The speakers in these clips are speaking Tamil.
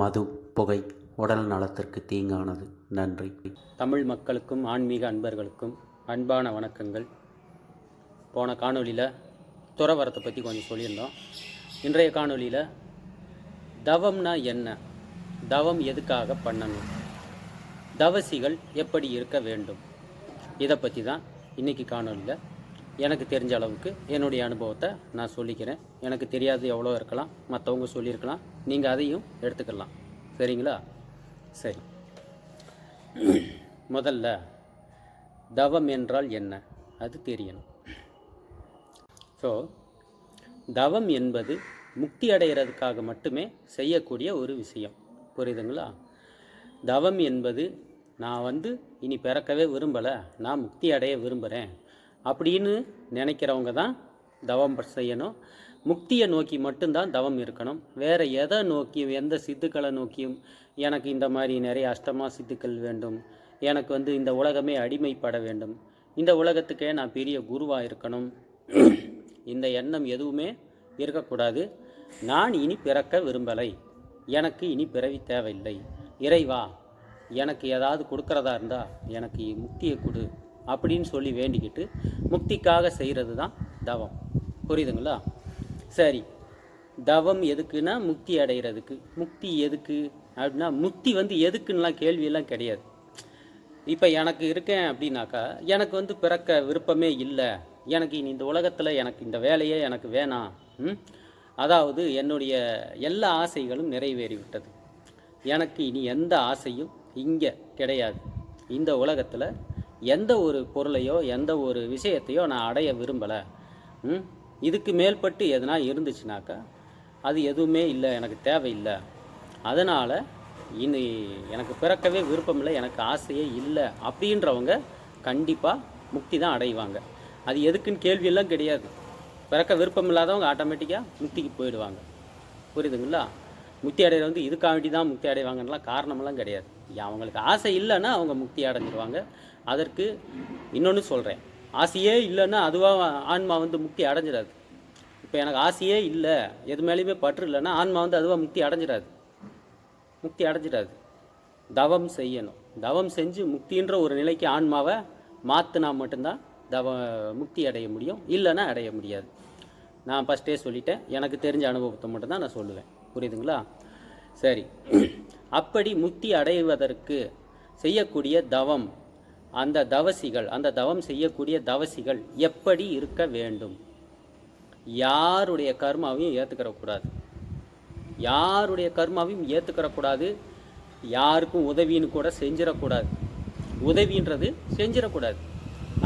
மது புகை உடல் நலத்திற்கு தீங்கானது. நன்றி. தமிழ் மக்களுக்கும் ஆன்மீக அன்பர்களுக்கும் அன்பான வணக்கங்கள். போன காணொலியில் துறவரத்தை பற்றி கொஞ்சம் சொல்லியிருந்தோம். இன்றைய காணொலியில் தவம்னா என்ன? தவம் எதுக்காக பண்ணணும்? தவசிகள் எப்படி இருக்க வேண்டும்? இதை பற்றி தான் இன்றைக்கி காணொலியில் எனக்கு தெரிஞ்ச அளவுக்கு என்னுடைய அனுபவத்தை நான் சொல்லிக்கிறேன். எனக்கு தெரியாது எவ்வளோ இருக்கலாம் மற்றவங்க சொல்லியிருக்கலாம். நீங்கள் அதையும் எடுத்துக்கலாம். சரிங்களா? சரி. முதல்ல தவம் என்றால் என்ன? அது தெரியணும். ஸோ தவம் என்பது முக்தி அடைகிறதுக்காக மட்டுமே செய்யக்கூடிய ஒரு விஷயம். புரியுதுங்களா? தவம் என்பது நான் வந்து இனி பிறக்கவே விரும்பலை நான் முக்தி அடைய விரும்புகிறேன் அப்படின்னு நினைக்கிறவங்க தான் தவம் செய்யணும். முக்தியை நோக்கி மட்டும்தான் தவம் இருக்கணும். வேறு எதை நோக்கியும் எந்த சித்துக்களை நோக்கியும் எனக்கு இந்த மாதிரி நிறைய அஷ்டமா சித்துக்கள் வேண்டும். எனக்கு வந்து இந்த உலகமே அடிமைப்பட வேண்டும். இந்த உலகத்துக்கே நான் பெரிய குருவாக இருக்கணும். இந்த எண்ணம் எதுவுமே இருக்கக்கூடாது. நான் இனி பிறக்க விரும்பலை. எனக்கு இனி பிறவி தேவையில்லை. இறைவா எனக்கு ஏதாவது கொடுக்கறதா இருந்தால் எனக்கு முக்தியை கொடு. அப்படின்னு சொல்லி வேண்டிக்கிட்டு முக்திக்காக செய்கிறது தான் தவம். புரியுதுங்களா? சரி. தவம் எதுக்குன்னா முக்தி அடைகிறதுக்கு. முக்தி எதுக்கு? அப்படின்னா முக்தி வந்து எதுக்குன்னெலாம் கேள்வியெல்லாம் கிடையாது. இப்போ எனக்கு இருக்கேன் அப்படின்னாக்கா எனக்கு வந்து பிறக்க விருப்பமே இல்லை. எனக்கு இனி இந்த உலகத்தில் எனக்கு இந்த வேலையே எனக்கு வேணாம். ம்? அதாவது என்னுடைய எல்லா ஆசைகளும் நிறைவேறிவிட்டது. எனக்கு இனி எந்த ஆசையும் இங்கே கிடையாது. இந்த உலகத்தில் எந்த ஒரு பொருளையோ எந்த ஒரு விஷயத்தையோ நான் அடைய விரும்பலை. ம்? இதுக்கு மேல்பட்டு எதனா இருந்துச்சுனாக்கா அது எதுவுமே இல்லை எனக்கு தேவையில்லை. அதனால் இனி எனக்கு பிறக்கவே விருப்பமில்லை எனக்கு ஆசையே இல்லை அப்படின்றவங்க கண்டிப்பாக முக்தி தான் அடைவாங்க. அது எதுக்குன்னு கேள்வியெல்லாம் கிடையாது. பிறக்க விருப்பம் இல்லாதவங்க ஆட்டோமேட்டிக்காக முக்திக்கு போயிடுவாங்க. புரியுதுங்களா? முக்தி அடைகிற வந்து இதுக்காக வேண்டி தான் முக்தி அடைவாங்கலாம் காரணமெல்லாம் கிடையாது. அவங்களுக்கு ஆசை இல்லைன்னா அவங்க முக்தி அடைஞ்சிருவாங்க. அதற்கு இன்னொன்று சொல்கிறேன் ஆசையே இல்லைன்னா அதுவாக ஆன்மா வந்து முக்தி அடைஞ்சிடாது. இப்போ எனக்கு ஆசையே இல்லை எது மேலேயுமே பற்று இல்லைன்னா ஆன்மா வந்து அதுவாக முக்தி அடைஞ்சிடாது. முக்தி அடைஞ்சிடாது. தவம் செய்யணும். தவம் செஞ்சு முக்தின்ற ஒரு நிலைக்கு ஆன்மாவை மாற்றினா மட்டும்தான் தவ முக்தி அடைய முடியும். இல்லைன்னா அடைய முடியாது. நான் ஃபஸ்ட்டே சொல்லிட்டேன். எனக்கு தெரிஞ்ச அனுபவத்தை மட்டும்தான் நான் சொல்லுவேன். புரியுதுங்களா? சரி. அப்படி முக்தி அடைவதற்கு செய்யக்கூடிய தவம் அந்த தவசிகள் அந்த தவம் செய்யக்கூடிய தவசிகள் எப்படி இருக்க வேண்டும்? யாருடைய கர்மாவையும் ஏற்றுக்கிறக்கூடாது யாருடைய கர்மாவையும் ஏற்றுக்கிறக்கூடாது யாருக்கும் உதவின்னு கூட செஞ்சிடக்கூடாது. உதவின்றது செஞ்சிடக்கூடாது.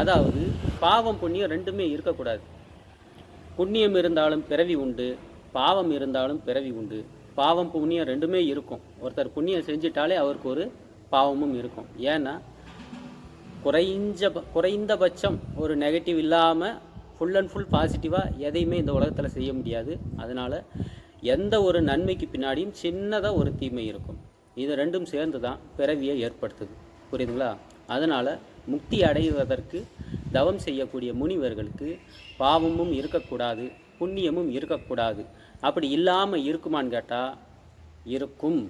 அதாவது பாவம் புண்ணியம் ரெண்டுமே இருக்கக்கூடாது. புண்ணியம் இருந்தாலும் பிறவி உண்டு பாவம் இருந்தாலும் பிறவி உண்டு. பாவம் புண்ணியம் ரெண்டுமே இருக்கும். ஒருத்தர் புண்ணியம் செஞ்சிட்டாலே அவருக்கு ஒரு பாவமும் இருக்கும். ஏன்னா குறைஞ்ச குறைந்தபட்சம் ஒரு நெகட்டிவ் இல்லாமல் ஃபுல் அண்ட் ஃபுல் பாசிட்டிவாக எதையுமே இந்த உலகத்தில் செய்ய முடியாது. அதனால் எந்த ஒரு நன்மைக்கு பின்னாடியும் சின்னதாக ஒரு தீமை இருக்கும். இது ரெண்டும் சேர்ந்து தான் பிறவியை ஏற்படுத்துது. புரியுதுங்களா? அதனால் முக்தி அடைவதற்கு தவம் செய்யக்கூடிய முனிவர்களுக்கு பாவமும் இருக்கக்கூடாது புண்ணியமும் இருக்கக்கூடாது. அப்படி இல்லாமல் இருக்குமான்னு கேட்டால் இருக்கும்.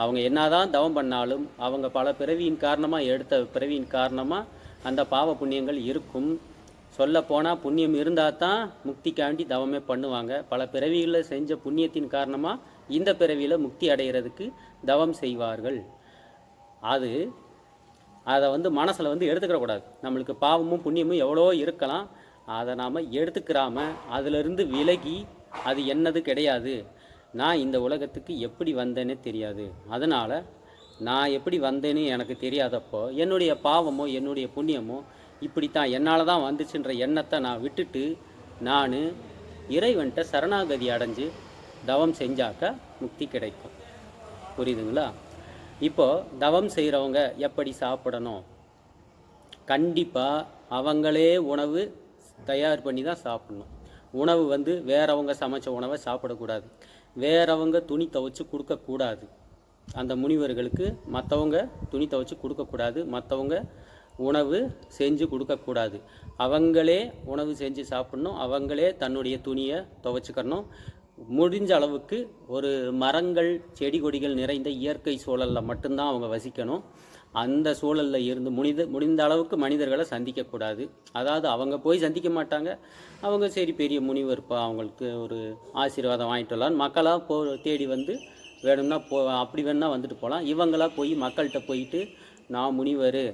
அவங்க என்னதான் தவம் பண்ணாலும் அவங்க பல பிறவியின் காரணமாக எடுத்த பிறவியின் காரணமாக அந்த பாவ புண்ணியங்கள் இருக்கும். சொல்லப்போனால் புண்ணியம் இருந்தால் தான் முக்திக்காண்டி தவமே பண்ணுவாங்க. பல பிறவிகளில் செஞ்ச புண்ணியத்தின் காரணமாக இந்த பிறவியில் முக்தி அடைகிறதுக்கு தவம் செய்வார்கள். அது அதை வந்து மனசில் வந்து எடுத்துக்கிறக்கூடாது நம்மளுக்கு பாவமும் புண்ணியமும் எவ்வளோ இருக்கலாம். அதை நாம் எடுத்துக்கிறாம அதிலிருந்து விலகி அது என்னது கிடையாது. நான் இந்த உலகத்துக்கு எப்படி வந்தேனே தெரியாது. அதனால் நான் எப்படி வந்தேன்னு எனக்கு தெரியாதப்போ என்னுடைய பாவமோ என்னுடைய புண்ணியமோ இப்படித்தான் என்னால் தான் வந்துச்சுன்ற எண்ணத்தை நான் விட்டுட்டு நான் இறைவன்கிட்ட சரணாகதி அடைஞ்சு தவம் செஞ்சாக்க முக்தி கிடைக்கும். புரியுதுங்களா? இப்போது தவம் செய்கிறவங்க எப்படி சாப்பிடணும்? கண்டிப்பாக அவங்களே உணவு தயார் பண்ணி தான் சாப்பிடணும். உணவு வந்து வேறவங்க சமைச்ச உணவை சாப்பிடக்கூடாது. வேறவங்க துணி துவைச்சு கொடுக்கக்கூடாது. அந்த முனிவர்களுக்கு மற்றவங்க துணி துவைச்சு கொடுக்கக்கூடாது. மற்றவங்க உணவு செஞ்சு கொடுக்கக்கூடாது. அவங்களே உணவு செஞ்சு சாப்பிடணும். அவங்களே தன்னுடைய துணியை துவைச்சிக்கணும். முடிஞ்ச அளவுக்கு ஒரு மரங்கள் செடி கொடிகள் நிறைந்த இயற்கை சூழலில் மட்டும்தான் அவங்க வசிக்கணும். அந்த சூழலில் இருந்து முடிந்த முடிந்த அளவுக்கு மனிதர்களை சந்திக்கக்கூடாது அதாவது அவங்க போய் சந்திக்க மாட்டாங்க. அவங்க சரி பெரிய முனிவர்ப்பா அவங்களுக்கு ஒரு ஆசீர்வாதம் வாங்கிட்டு வரலான்னு மக்களாக போ தேடி வந்து வேணும்னா போ அப்படி வேணா வந்துட்டு போகலாம். இவங்களா போய் மக்கள்கிட்ட போயிட்டு நான் முனிவர்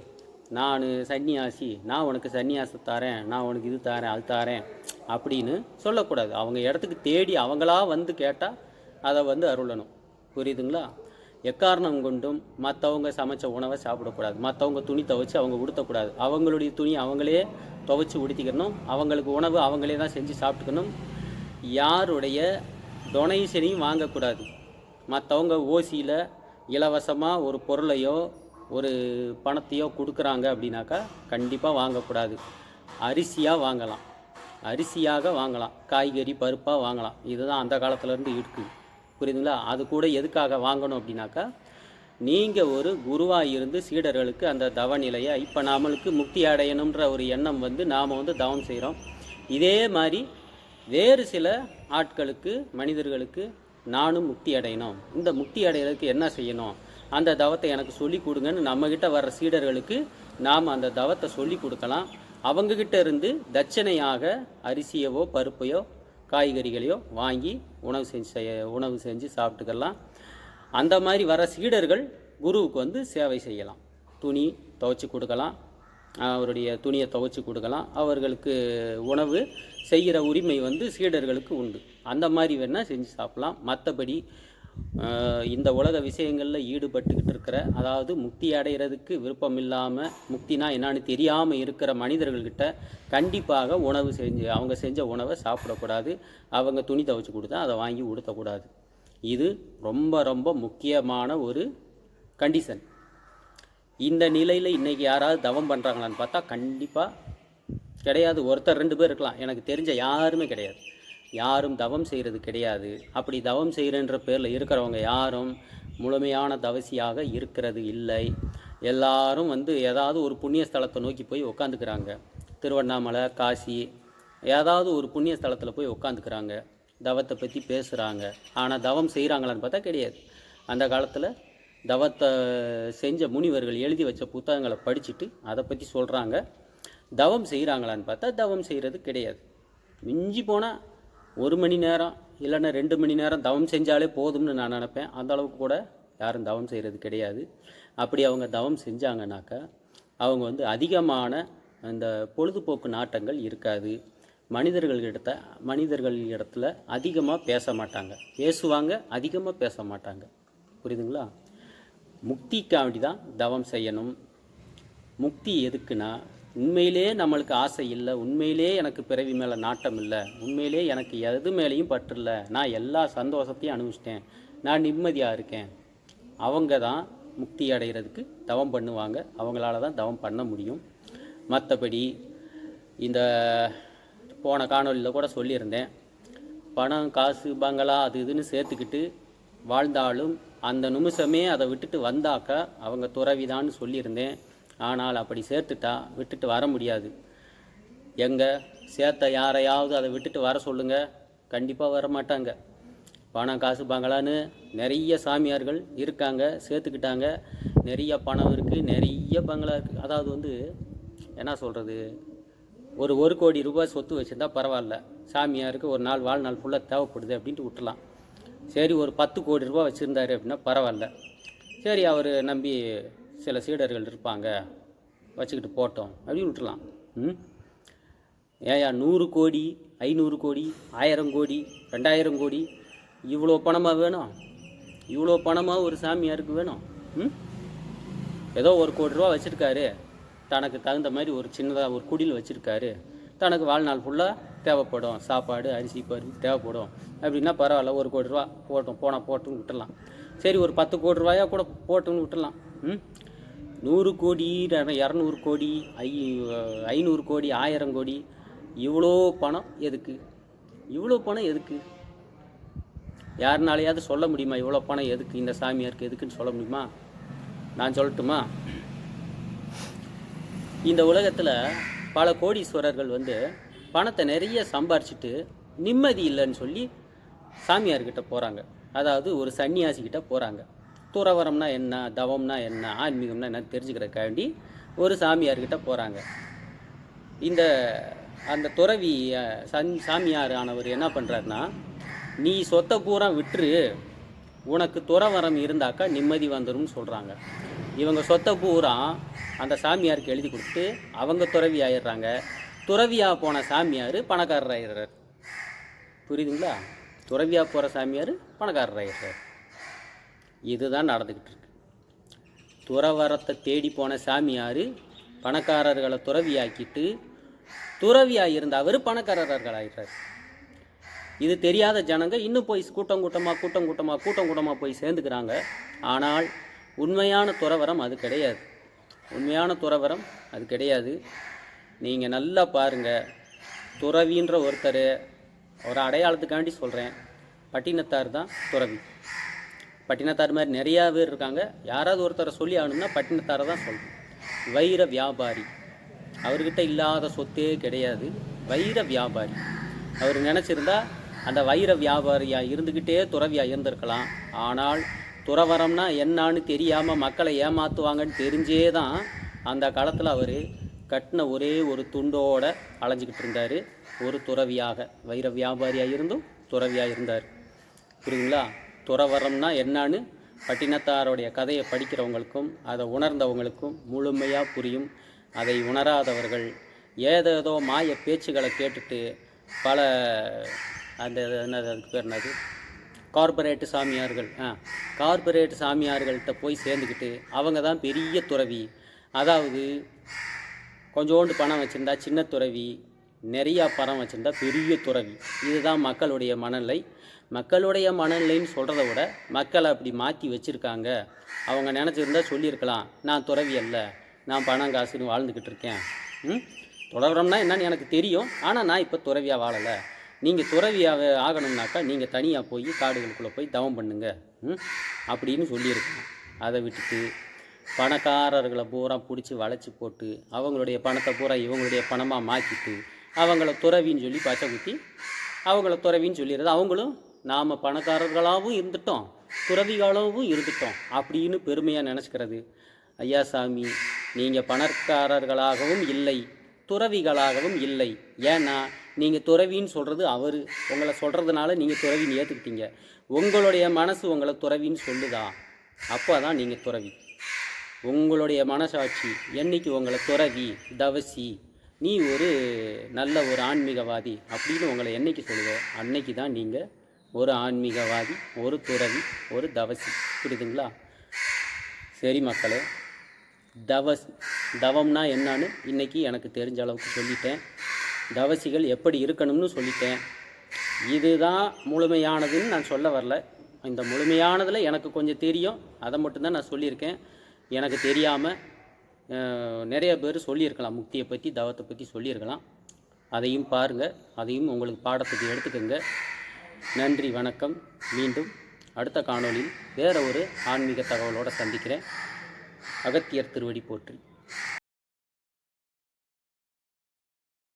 நான் சன்னியாசி நான் உனக்கு சன்னியாசம் தரேன் நான் உனக்கு இது தரேன் அது தரேன் அப்படின்னு சொல்லக்கூடாது. அவங்க இடத்துக்கு தேடி அவங்களா வந்து கேட்டால் அதை வந்து அருளணும். புரியுதுங்களா? எக்காரணம் கொண்டும் மற்றவங்க சமைச்ச உணவை சாப்பிடக்கூடாது. மற்றவங்க துணி துவைச்சு அவங்க உடுத்தக்கூடாது. அவங்களுடைய துணி அவங்களே துவைச்சு உடுத்திக்கணும். அவங்களுக்கு உணவு அவங்களே தான் செஞ்சு சாப்பிட்டுக்கணும். யாருடைய டொனேஷனையும் வாங்கக்கூடாது. மற்றவங்க ஓசியில் இலவசமாக ஒரு பொருளையோ ஒரு பணத்தையோ கொடுக்குறாங்க அப்படின்னாக்கா கண்டிப்பாக வாங்கக்கூடாது. அரிசியாக வாங்கலாம். அரிசியாக வாங்கலாம். காய்கறி பருப்பாக வாங்கலாம். இதுதான் அந்த காலத்துலேருந்து இருக்குது புரியுதுங்களா? அது கூட எதுக்காக வாங்கணும் அப்படின்னாக்கா நீங்கள் ஒரு குருவாக இருந்து சீடர்களுக்கு அந்த தவ நிலையை இப்போ நம்மளுக்கு முக்தி அடையணுன்ற ஒரு எண்ணம் வந்து நாம் வந்து தவம் செய்கிறோம் இதே மாதிரி வேறு சில ஆட்களுக்கு மனிதர்களுக்கு நானும் முக்தி அடையணும். இந்த முக்தி அடையிறதுக்கு என்ன செய்யணும்? அந்த தவத்தை எனக்கு சொல்லி கொடுங்கன்னு நம்மக்கிட்ட வர்ற சீடர்களுக்கு நாம் அந்த தவத்தை சொல்லி கொடுக்கலாம். அவங்கக்கிட்ட இருந்து தட்சணையாக அரிசியவோ பருப்பையோ காய்கறிகளையோ வாங்கி உணவு செஞ்சு செய்ய- உணவு செஞ்சு சாப்பிட்டுக்கலாம். அந்த மாதிரி வர சீடர்கள் குருவுக்கு வந்து சேவை செய்யலாம். துணி துவைச்சி கொடுக்கலாம். அவருடைய துணியை துவைச்சி கொடுக்கலாம். அவர்களுக்கு உணவு செய்கிற உரிமை வந்து சீடர்களுக்கு உண்டு. அந்த மாதிரி வேணால் செஞ்சு சாப்பிட்லாம். மற்றபடி இந்த உலக விஷயங்களில் ஈடுபட்டுக்கிட்டு இருக்கிற அதாவது முக்தி அடைகிறதுக்கு விருப்பம் இல்லாமல் முக்தினா என்னான்னு தெரியாமல் இருக்கிற மனிதர்கள்கிட்ட கண்டிப்பாக உணவு செஞ்சு அவங்க செஞ்ச உணவை சாப்பிடக்கூடாது. அவங்க துணி துவைச்சி கொடுத்தா அதை வாங்கி உடுத்தக்கூடாது. இது ரொம்ப ரொம்ப முக்கியமான ஒரு கண்டிஷன் இந்த நிலையில் இன்றைக்கி யாராவது தவம் பண்ணுறாங்களான்னு பார்த்தா கண்டிப்பாக கிடையாது. ஒருத்தர் ரெண்டு பேர் இருக்கலாம். எனக்கு தெரிஞ்ச யாருமே கிடையாது. யாரும் தவம் செய்கிறது கிடையாது. அப்படி தவம் செய்கிறன்ற பேரில் இருக்கிறவங்க யாரும் முழுமையான தவசியாக இருக்கிறது இல்லை. எல்லாரும் வந்து ஏதாவது ஒரு புண்ணிய ஸ்தலத்தை நோக்கி போய் உக்காந்துக்கிறாங்க. திருவண்ணாமலை காசி ஏதாவது ஒரு புண்ணிய ஸ்தலத்தில் போய் உக்காந்துக்கிறாங்க. தவத்தை பற்றி பேசுகிறாங்க ஆனால் தவம் செய்கிறாங்களான்னு பார்த்தா கிடையாது. அந்த காலத்தில் தவத்தை செஞ்ச முனிவர்கள் எழுதி வச்ச புத்தகங்களை படிச்சுட்டு அதை பற்றி சொல்கிறாங்க தவம் செய்கிறாங்களான்னு பார்த்தா தவம் செய்கிறது கிடையாது. மிஞ்சி போனால் ஒரு மணி நேரம் இல்லைன்னா ரெண்டு மணி நேரம் தவம் செஞ்சாலே போதும்னு நான் நினப்பேன். அந்த அளவுக்கு கூட யாரும் தவம் செய்கிறது கிடையாது. அப்படி அவங்க தவம் செஞ்சாங்கனாக்கா அவங்க வந்து அதிகமான அந்த பொழுதுபோக்கு நாட்டங்கள் இருக்காது. மனிதர்கள்கிட்ட மனிதர்கள் இடத்துல அதிகமாக பேச மாட்டாங்க. பேசுவாங்க அதிகமாக பேச மாட்டாங்க. புரியுதுங்களா? முக்திக்காண்டி தான் தவம் செய்யணும். முக்தி எதுக்குன்னா உண்மையிலே நம்மளுக்கு ஆசை இல்லை உண்மையிலே எனக்கு பிறவி மேலே நாட்டம் இல்லை உண்மையிலே எனக்கு எது மேலேயும் பற்றில்ல நான் எல்லா சந்தோஷத்தையும் அனுபவிச்சிட்டேன். நான் நிம்மதியாக இருக்கேன். அவங்க தான் முக்தி அடைகிறதுக்கு தவம் பண்ணுவாங்க. அவங்களால தான் தவம் பண்ண முடியும். மற்றபடி இந்த போன காணொலியில் கூட சொல்லியிருந்தேன். பணம் காசு பங்களா அது இதுன்னு சேர்த்துக்கிட்டு வாழ்ந்தாலும் அந்த நிமிஷமே அதை விட்டுட்டு வந்தாக்கா அவங்க துறவிதான்னு சொல்லியிருந்தேன். ஆனால் அப்படி சேர்த்துட்டா விட்டுட்டு வர முடியாது. எங்கே? சேர்த்த யாரையாவது அதை விட்டுட்டு வர சொல்லுங்கள் கண்டிப்பாக வர மாட்டாங்க. பணம் காசு பங்களான்னு நிறைய சாமியார்கள் இருக்காங்க சேர்த்துக்கிட்டாங்க. நிறைய பணம் இருக்குது நிறைய பங்களா இருக்குது அதாவது வந்து என்ன சொல்கிறது ஒரு ஒரு கோடி ரூபாய் சொத்து வச்சுருந்தா பரவாயில்ல. சாமியாருக்கு ஒரு நாள் வாழ்நாள் ஃபுல்லாக தேவைப்படுது அப்படின்ட்டு விட்டுலாம் சரி ஒரு பத்து கோடி ரூபாய் வச்சுருந்தாரு அப்படின்னா பரவாயில்ல. சரி அவர் நம்பி சில சீடர்கள் இருப்பாங்க. வச்சுக்கிட்டு போட்டோம். அப்படின்னு விட்டுலாம் ம்? ஏயா நூறு கோடி ஐநூறு கோடி ஆயிரம் கோடி ரெண்டாயிரம் கோடி இவ்வளோ பணமாக வேணும்? இவ்வளோ பணமாக ஒரு சாமியாருக்கு வேணும்? ம்? ஏதோ ஒரு கோடி ரூபா வச்சுருக்காரு. தனக்கு தகுந்த மாதிரி ஒரு சின்னதாக ஒரு குடில் வச்சுருக்காரு. தனக்கு வாழ்நாள் ஃபுல்லாக தேவைப்படும். சாப்பாடு அரிசி பருப்பு தேவைப்படும். அப்படின்னா பரவாயில்ல ஒரு கோடி ரூபா போட்டோம். போனால் போட்டுன்னு விட்டுடலாம். சரி ஒரு பத்து கோடி ரூபாயா கூட போட்டுன்னு விட்டுடலாம். நூறு கோடி இரநூறு கோடி ஐ ஐநூறு கோடி ஆயிரம் கோடி இவ்வளோ பணம் எதுக்கு? இவ்வளோ பணம் எதுக்கு? யாருனாலையாவது சொல்ல முடியுமா? இவ்வளோ பணம் எதுக்கு? இந்த சாமியாருக்கு எதுக்குன்னு சொல்ல முடியுமா? நான் சொல்லட்டுமா? இந்த உலகத்தில் பல கோடீஸ்வரர்கள் வந்து பணத்தை நிறைய சம்பாரிச்சிட்டு நிம்மதி இல்லைன்னு சொல்லி சாமியார்கிட்ட போகிறாங்க அதாவது ஒரு சன்னியாசிக்கிட்ட போகிறாங்க துறவரம்னா என்ன தவம்னா என்ன ஆன்மீகம்னா என்ன தெரிஞ்சுக்கிறதுக்காண்டி ஒரு சாமியார்கிட்ட போகிறாங்க இந்த அந்த துறவி சன் சாமியார் ஆனவர் என்ன பண்ணுறாருன்னா நீ சொத்தை பூரா விட்டுரு உனக்கு துறவரம் இருந்தாக்கா நிம்மதி வந்துரும்னு சொல்கிறாங்க இவங்க சொத்தை பூரா அந்த சாமியாருக்கு எழுதி கொடுத்து அவங்க துறவி ஆயிடுறாங்க. துறவியாக போன சாமியார் பணக்காரர் ஆயிடுறார் புரியுதுங்களா? துறவியாக போகிற சாமியார் பணக்காரர் ஆயிடுறார் இதுதான் நடந்துக்கிட்டு இருக்கு. துறவரத்தை தேடி போன சாமியார் பணக்காரர்களை துறவியாக்கிட்டு துறவியாக இருந்த அவர் பணக்காரர்கள் இது தெரியாத ஜனங்க இன்னும் போய் கூட்டம் கூட்டமாக கூட்டம் கூட்டமாக கூட்டம் கூட்டமாக போய் சேர்ந்துக்கிறாங்க. ஆனால் உண்மையான துறவரம் அது கிடையாது. உண்மையான துறவரம் அது கிடையாது. நீங்கள் நல்லா பாருங்கள் துறவின்ற ஒருத்தர் ஒரு அடையாளத்துக்காண்டி சொல்கிறேன் பட்டினத்தார் தான் துறவி. பட்டினத்தார் மாதிரி நிறையா பேர் இருக்காங்க. யாராவது ஒருத்தரை சொல்லி ஆகணும்னா பட்டினத்தாரை தான் சொல்லணும். வைர வியாபாரி. அவர்கிட்ட இல்லாத சொத்தே கிடையாது. வைர வியாபாரி. அவர் நினச்சிருந்தா அந்த வைர வியாபாரியாக இருந்துக்கிட்டே துறவியாக இருந்திருக்கலாம். ஆனால் துறவரம்னா என்னான்னு தெரியாமல் மக்களை ஏமாற்றுவாங்கன்னு தெரிஞ்சே தான் அந்த காலத்தில் அவர் கட்டின ஒரே ஒரு துண்டோட அலைஞ்சிக்கிட்டு இருந்தார். ஒரு துறவியாக. வைர வியாபாரியாக இருந்தும் துறவியாக இருந்தார். புரியுங்களா துறவரம்னா என்னான்னு பட்டினத்தாருடைய கதையை படிக்கிறவங்களுக்கும் அதை உணர்ந்தவங்களுக்கும் முழுமையாக புரியும். அதை உணராதவர்கள் ஏதேதோ மாய பேச்சுகளை கேட்டுட்டு பல அந்த என்னது அதுக்கு பேர் என்னது? கார்ப்பரேட் சாமியார்கள் ஆ கார்பரேட் சாமியார்கள்ட்ட போய் சேர்ந்துக்கிட்டு அவங்க தான் பெரிய துறவி. அதாவது கொஞ்சோண்டு பணம் வச்சுருந்தா சின்ன துறவி நிறையா பணம் வச்சுருந்தா பெரிய துறவி. இதுதான் மக்களுடைய மனநிலை. மக்களுடைய மனநிலைன்னு சொல்கிறத விட மக்களை அப்படி மாற்றி வச்சுருக்காங்க. அவங்க நினச்சிருந்தா சொல்லியிருக்கலாம். நான் துறவி அல்ல. நான் பணம் காசுன்னு வாழ்ந்துக்கிட்டு இருக்கேன். ம்? தொடர்றோம்னா என்னன்னு எனக்கு தெரியும். ஆனால் நான் இப்போ துறவியாக வாழலை. நீங்கள் துறவியாக ஆகணும்னாக்கா நீங்கள் தனியாக போய் காடுகளுக்குள்ளே போய் தவம் பண்ணுங்க. ம்? அப்படின்னு சொல்லியிருக்கேன் அதை விட்டுட்டு பணக்காரர்களை பூரா பிடிச்சி வளைச்சி போட்டு அவங்களுடைய பணத்தை பூரா இவங்களுடைய பணமாக மாற்றிட்டு அவங்கள துறவின்னு சொல்லி பச்சை குத்தி அவங்கள துறவின்னு சொல்லிடுறது. அவங்களும் நாம் பணக்காரர்களாகவும் இருந்துட்டோம் துறவிகளாகவும் இருந்துட்டோம் அப்படின்னு பெருமையாக நினச்சிக்கிறது. ஐயா சாமி நீங்கள் பணக்காரர்களாகவும் இல்லை துறவிகளாகவும் இல்லை. ஏன்னா நீங்கள் துறவின்னு சொல்கிறது அவர். உங்களை சொல்கிறதுனால நீங்கள் துறவின்னு ஏற்றுக்கிட்டீங்க உங்களுடைய மனசு உங்களை துறவின்னு சொல்லுதா? அப்போ தான் நீங்கள் துறவி. உங்களுடைய மனசாட்சி என்னைக்கு உங்களை துறவி தவசி நீ ஒரு நல்ல ஒரு ஆன்மீகவாதி அப்படின்னு உங்களை என்னைக்கு சொல்லுதோ அன்னைக்கு தான் நீங்கள் ஒரு ஆன்மீகவாதி ஒரு துறவி ஒரு தவசி. புரியுதுங்களா? சரி மக்களே தவஸ் தவம்னா என்னான்னு இன்றைக்கி எனக்கு தெரிஞ்ச அளவுக்கு சொல்லிட்டேன். தவசிகள் எப்படி இருக்கணும்னு சொல்லிட்டேன். இதுதான் முழுமையானதுன்னு நான் சொல்ல வரல. இந்த முழுமையானதில் எனக்கு கொஞ்சம் தெரியும். அதை மட்டும்தான் நான் சொல்லியிருக்கேன். எனக்கு தெரியாமல் நிறைய பேர் சொல்லியிருக்கலாம். முக்தியை பற்றி தவத்தை பற்றி சொல்லியிருக்கலாம். அதையும் பாருங்கள் அதையும் உங்களுக்கு பாடத்துக்கு எடுத்துக்கோங்க. நன்றி வணக்கம். மீண்டும் அடுத்த காணொளியில் வேற ஒரு ஆன்மீக தகவலோடு சந்திக்கிறேன். அகத்தியர் திருவடி போற்றி.